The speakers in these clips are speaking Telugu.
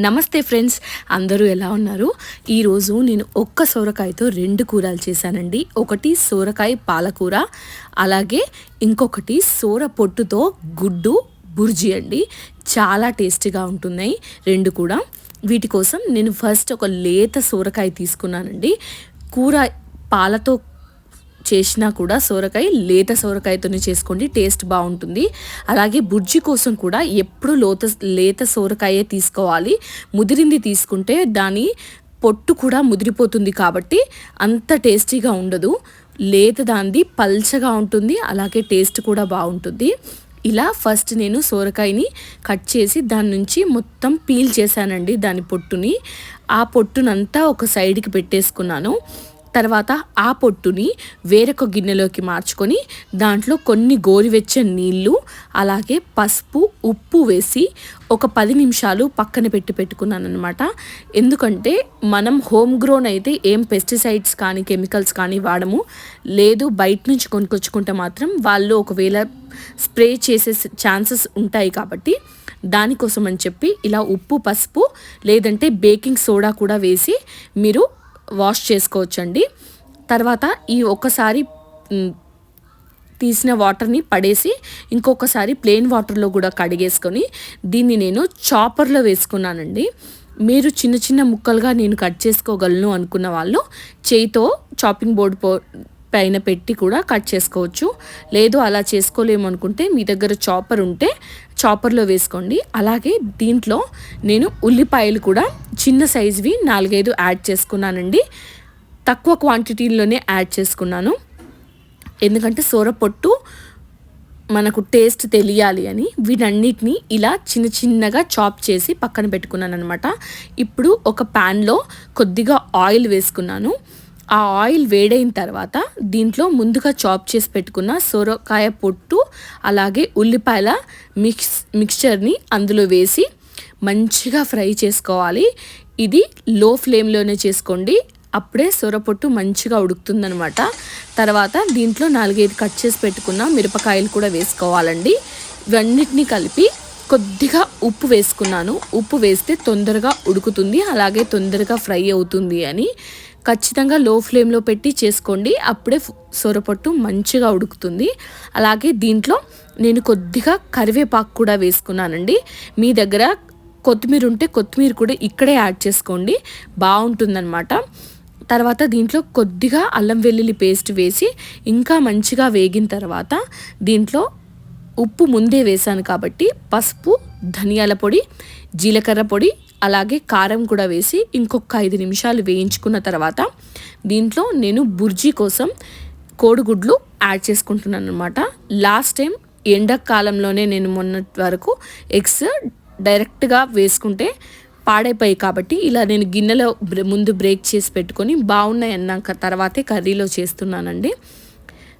నమస్తే ఫ్రెండ్స్ అందరూ ఎలా ఉన్నారు? ఈరోజు నేను ఒక్క సోరకాయతో రెండు కూరలు చేశానండి. ఒకటి సోరకాయ పాలకూర అలాగే ఇంకొకటి సోర పొట్టుతో గుడ్డు బుర్జీ అండి. చాలా టేస్టీగా ఉంటున్నాయి రెండు కూడా. వీటి కోసం నేను ఫస్ట్ ఒక లేత సోరకాయ తీసుకున్నానండి. కూర పాలతో చేసినా కూడా సోరకాయ లేత సోరకాయతోనే చేసుకోండి టేస్ట్ బాగుంటుంది. అలాగే బుజ్జి కోసం కూడా ఎప్పుడు లోత లేత సోరకాయే తీసుకోవాలి. ముదిరింది తీసుకుంటే దాని పొట్టు కూడా ముదిరిపోతుంది కాబట్టి అంత టేస్టీగా ఉండదు. లేత దాంది పల్చగా ఉంటుంది అలాగే టేస్ట్ కూడా బాగుంటుంది. ఇలా ఫస్ట్ నేను సోరకాయని కట్ చేసి దాని నుంచి మొత్తం పీల్ చేశానండి దాని పొట్టుని. ఆ పొట్టునంతా ఒక సైడ్కి పెట్టేసుకున్నాను. తర్వాత ఆ పొట్టుని వేరొక గిన్నెలోకి మార్చుకొని దాంట్లో కొన్ని గోరువెచ్చని నీళ్ళు అలాగే పసుపు ఉప్పు వేసి ఒక పది నిమిషాలు పక్కన పెట్టి పెట్టుకున్నాను అనమాట ఎందుకంటే మనం హోమ్ గ్రోన్ అయితే ఏం పెస్టిసైడ్స్ కానీ కెమికల్స్ కానీ వాడము. లేదు బయట నుంచి కొనుక్కొచ్చుకుంటే మాత్రం వాళ్ళు ఒకవేళ స్ప్రే చేసే ఛాన్సెస్ ఉంటాయి కాబట్టి దానికోసం అని చెప్పి ఇలా ఉప్పు పసుపు లేదంటే బేకింగ్ సోడా కూడా వేసి మీరు వాష్ చేసుకోవచ్చండి. తర్వాత ఈ ఒక్కసారి తీసిన వాటర్ని పడేసి ఇంకొకసారి ప్లెయిన్ వాటర్లో కూడా కడిగేసుకొని దీన్ని నేను చాపర్లో వేసుకున్నానండి. మీరు చిన్న చిన్న ముక్కలుగా నేను కట్ చేసుకోగలను అనుకున్న వాళ్ళు చేయితో చాపింగ్ బోర్డ్ పో పైన పెట్టి కూడా కట్ చేసుకోవచ్చు. లేదు అలా చేసుకోలేము అనుకుంటే మీ దగ్గర చాపర్ ఉంటే చాపర్లో వేసుకోండి. అలాగే దీంట్లో నేను ఉల్లిపాయలు కూడా చిన్న సైజువి నాలుగైదు యాడ్ చేసుకున్నానండి. తక్కువ క్వాంటిటీలోనే యాడ్ చేసుకున్నాను. ఎందుకంటే సోర పొట్టు మనకు టేస్ట్ తెలియాలి అని వీటన్నిటిని ఇలా చిన్న చిన్నగా చాప్ చేసి పక్కన పెట్టుకున్నాను అనమాట ఇప్పుడు ఒక ప్యాన్లో కొద్దిగా ఆయిల్ వేసుకున్నాను. ఆ ఆయిల్ వేడైన తర్వాత దీంట్లో ముందుగా చాప్ చేసి పెట్టుకున్న సొరకాయ పొట్టు అలాగే ఉల్లిపాయల మిక్స్ మిక్స్చర్ని అందులో వేసి మంచిగా ఫ్రై చేసుకోవాలి. ఇది లో ఫ్లేమ్లోనే చేసుకోండి. అప్పుడే సొరపొట్టు మంచిగా ఉడుకుతుందనమాట తర్వాత దీంట్లో నాలుగైదు కట్ చేసి పెట్టుకున్న మిరపకాయలు కూడా వేసుకోవాలండి. ఇవన్నిటినీ కలిపి కొద్దిగా ఉప్పు వేసుకున్నాను. ఉప్పు వేస్తే తొందరగా ఉడుకుతుంది అలాగే తొందరగా ఫ్రై అవుతుంది అని. ఖచ్చితంగా లో ఫ్లేమ్లో పెట్టి చేసుకోండి. అప్పుడే సొరపొట్టు మంచిగా ఉడుకుతుంది. అలాగే దీంట్లో నేను కొద్దిగా కరివేపాకు కూడా వేసుకున్నానండి. మీ దగ్గర కొత్తిమీర ఉంటే కొత్తిమీర కూడా ఇక్కడే యాడ్ చేసుకోండి. బాగుంటుందన్నమాట. తర్వాత దీంట్లో కొద్దిగా అల్లం వెల్లుల్లి పేస్ట్ వేసి ఇంకా మంచిగా వేగిన తర్వాత దీంట్లో ఉప్పు ముందే వేసాను కాబట్టి పసుపు ధనియాల పొడి జీలకర్ర పొడి అలాగే కారం కూడా వేసి ఇంకొక ఐదు నిమిషాలు వేయించుకున్న తర్వాత దీంట్లో నేను బుర్జీ కోసం కోడిగుడ్లు యాడ్ చేసుకుంటున్నాను అనమాట లాస్ట్ టైం ఎండాకాలంలోనే నేను మొన్నటి వరకు ఎగ్స్ డైరెక్ట్గా వేసుకుంటే పాడైపోయాయి కాబట్టి ఇలా నేను గిన్నెలో ముందు బ్రేక్ చేసి పెట్టుకొని బాగున్నాయి అన్నాక తర్వాతే కర్రీలో చేస్తున్నానండి.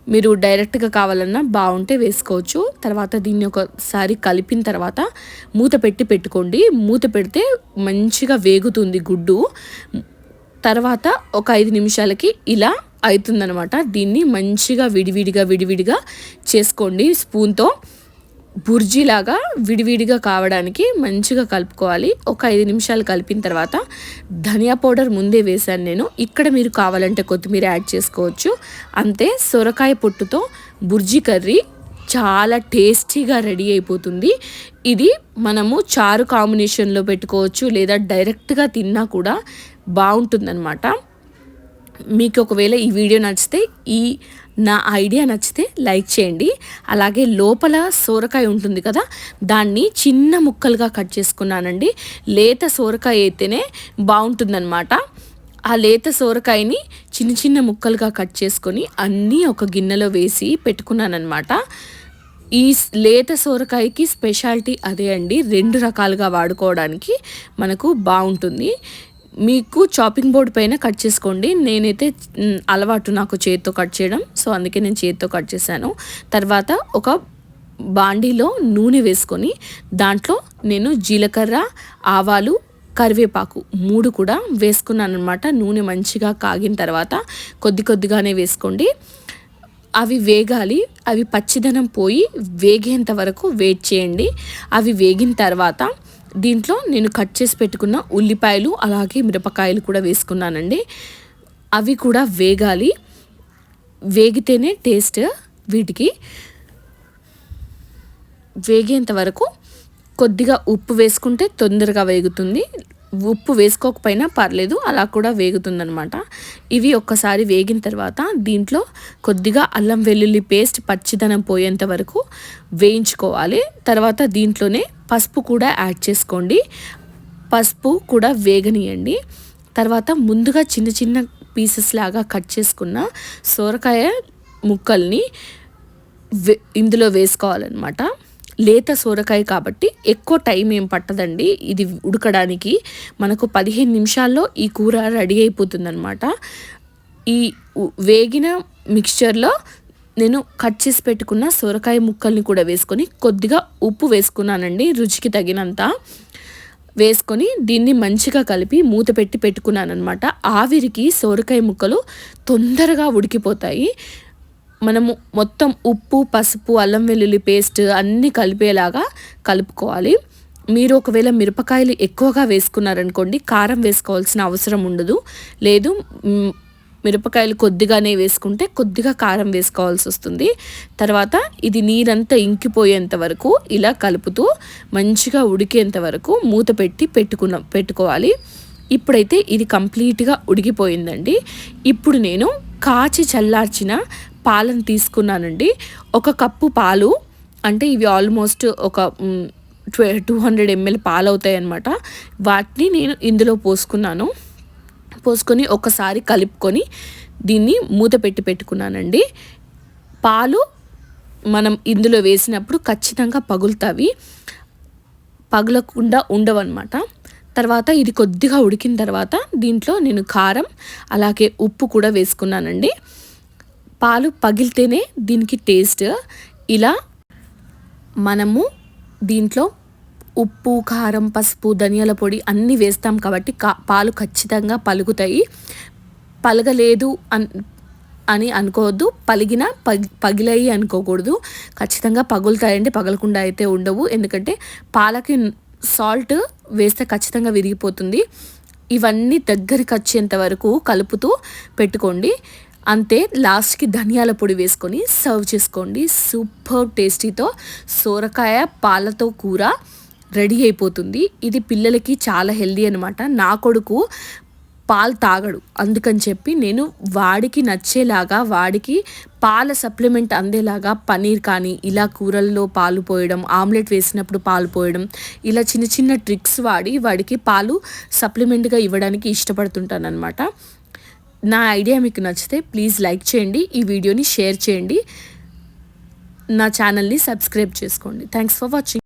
మీరు డైరెక్ట్గా కావాలన్నా బాగుంటే వేసుకోవచ్చు. తర్వాత దీన్ని ఒకసారి కలిపిన తర్వాత మూత పెట్టి పెట్టుకోండి. మూత పెడితే మంచిగా వేగుతుంది గుడ్డు. తర్వాత ఒక ఐదు నిమిషాలకి ఇలా అవుతుందనమాట దీన్ని మంచిగా విడివిడిగా విడివిడిగా చేసుకోండి స్పూన్తో. బుర్జీలాగా విడివిడిగా కావడానికి మంచిగా కలుపుకోవాలి. ఒక ఐదు నిమిషాలు కలిపిన తర్వాత ధనియా పౌడర్ ముందే వేశాను నేను. ఇక్కడ మీరు కావాలంటే కొత్తిమీర యాడ్ చేసుకోవచ్చు. అంతే సొరకాయ పొట్టుతో బుర్జీ కర్రీ చాలా టేస్టీగా రెడీ అయిపోతుంది. ఇది మనము చారు కాంబినేషన్లో పెట్టుకోవచ్చు లేదా డైరెక్ట్గా తిన్నా కూడా బాగుంటుందన్నమాట. మీకు ఒకవేళ ఈ వీడియో నచ్చితే ఈ నా ఐడియా నచ్చితే లైక్ చేయండి. అలాగే లోపల సోరకాయ ఉంటుంది కదా దాన్ని చిన్న ముక్కలుగా కట్ చేసుకున్నానండి. లేత సోరకాయ అయితేనే బాగుంటుందన్నమాట. ఆ లేత సోరకాయని చిన్న చిన్న ముక్కలుగా కట్ చేసుకొని అన్నీ ఒక గిన్నెలో వేసి పెట్టుకున్నానమాట ఈ లేత సోరకాయకి స్పెషాలిటీ అదే అండి. రెండు రకాలుగా వాడుకోవడానికి మనకు బాగుంటుంది. మీకు చాపింగ్ బోర్డ్ పైన కట్ చేసుకోండి. నేనైతే అలవాటు నాకు చేతితో కట్ చేయడం. సో అందుకే నేను చేతితో కట్ చేశాను. తర్వాత ఒక బాండీలో నూనె వేసుకొని దాంట్లో నేను జీలకర్ర ఆవాలు కరివేపాకు మూడు కూడా వేసుకున్నాను అనమాట నూనె మంచిగా కాగిన తర్వాత కొద్ది కొద్దిగానే వేసుకోండి. అవి వేగాలి. అవి పచ్చిదనం పోయి వేగేంత వరకు వెయిట్ చేయండి. అవి వేగిన తర్వాత దీంట్లో నేను కట్ చేసి పెట్టుకున్న ఉల్లిపాయలు అలాగే మిరపకాయలు కూడా వేసుకున్నానండి. అవి కూడా వేగాలి. వేగితేనే టేస్ట్ వీటికి. వేగేంత వరకు కొద్దిగా ఉప్పు వేసుకుంటే తొందరగా వేగుతుంది. ఉప్పు వేసుకోకపోయినా పర్లేదు అలా కూడా వేగుతుందనమాట ఇవి ఒక్కసారి వేగిన తర్వాత దీంట్లో కొద్దిగా అల్లం వెల్లుల్లి పేస్ట్ పచ్చిదనం పోయేంత వరకు వేయించుకోవాలి. తర్వాత దీంట్లోనే పసుపు కూడా యాడ్ చేసుకోండి. పసుపు కూడా వేగనీయండి. తర్వాత ముందుగా చిన్న చిన్న పీసెస్ లాగా కట్ చేసుకున్న సోరకాయ ముక్కల్ని ఇందులో వేసుకోవాలన్నమాట. లేత సోరకాయ కాబట్టి ఎక్కువ టైం ఏం పట్టదండి. ఇది ఉడకడానికి మనకు పదిహేను నిమిషాల్లో ఈ కూర రెడీ అయిపోతుందనమాట ఈ వేగిన మిక్చర్లో నేను కట్ చేసి పెట్టుకున్న సొరకాయ ముక్కల్ని కూడా వేసుకొని కొద్దిగా ఉప్పు వేసుకున్నానండి రుచికి తగినంత. వేసుకొని దీన్ని మంచిగా కలిపి మూత పెట్టి పెట్టుకున్నాను అనమాట ఆవిరికి సోరకాయ ముక్కలు తొందరగా ఉడికిపోతాయి. మనము మొత్తం ఉప్పు పసుపు అల్లం వెల్లుల్లి పేస్ట్ అన్నీ కలిపేలాగా కలుపుకోవాలి. మీరు ఒకవేళ మిరపకాయలు ఎక్కువగా వేసుకున్నారనుకోండి కారం వేసుకోవాల్సిన అవసరం ఉండదు. లేదు మిరపకాయలు కొద్దిగానే వేసుకుంటే కొద్దిగా కారం వేసుకోవాల్సి వస్తుంది. తర్వాత ఇది నీరంతా ఇంకిపోయేంత వరకు ఇలా కలుపుతూ మంచిగా ఉడికేంత వరకు మూత పెట్టి పెట్టుకున్న పెట్టుకోవాలి. ఇప్పుడైతే ఇది కంప్లీట్గా ఉడికిపోయిందండి. ఇప్పుడు నేను కాచి చల్లార్చిన పాలను తీసుకున్నానండి. ఒక కప్పు పాలు అంటే ఇవి ఆల్మోస్ట్ ఒక టూ హండ్రెడ్ ఎంఎల్ పాలు అవుతాయి అన్నమాట వాటిని నేను ఇందులో పోసుకున్నాను. పోసుకొని ఒకసారి కలుపుకొని దీన్ని మూత పెట్టి పెట్టుకున్నానండి. పాలు మనం ఇందులో వేసినప్పుడు ఖచ్చితంగా పగులుతావి. పగులకుండా ఉండవన్నమాట. తర్వాత ఇది కొద్దిగా ఉడికిన తర్వాత దీంట్లో నేను కారం అలాగే ఉప్పు కూడా వేసుకున్నానండి. పాలు పగిలితేనే దీనికి టేస్ట్. ఇలా మనము దీంట్లో ఉప్పు కారం పసుపు ధనియాల పొడి అన్నీ వేస్తాం కాబట్టి కా పాలు ఖచ్చితంగా పలుకుతాయి. పలగలేదు అన్ అని అనుకోవద్దు. పలిగిన పగి పగిలాయి అనుకోకూడదు. ఖచ్చితంగా పగులుతాయండి పగలకుండా అయితే ఉండవు. ఎందుకంటే పాలకి సాల్ట్ వేస్తే ఖచ్చితంగా విరిగిపోతుంది. ఇవన్నీ దగ్గరికి వచ్చేంత వరకు కలుపుతూ పెట్టుకోండి. అంతే లాస్ట్కి ధనియాల పొడి వేసుకొని సర్వ్ చేసుకోండి. సూపర్ టేస్టీతో సోరకాయ పాలతో కూర రెడీ అయిపోతుంది. ఇది పిల్లలకి చాలా హెల్దీ అనమాట నా కొడుకు పాలు తాగడు. అందుకని చెప్పి నేను వాడికి నచ్చేలాగా వాడికి పాల సప్లిమెంట్ అందేలాగా పనీర్ కానీ ఇలా కూరల్లో పాలు పోయడం ఆమ్లెట్ వేసినప్పుడు పాలు పోయడం ఇలా చిన్న చిన్న ట్రిక్స్ వాడి వాడికి పాలు సప్లిమెంట్గా ఇవ్వడానికి ఇష్టపడుతుంటాను అనమాట నా ఐడియా మీకు నచ్చితే ప్లీజ్ లైక్ చేయండి ఈ వీడియోని షేర్ చేయండి. నా ఛానల్ని సబ్స్క్రైబ్ చేసుకోండి. Thanks for watching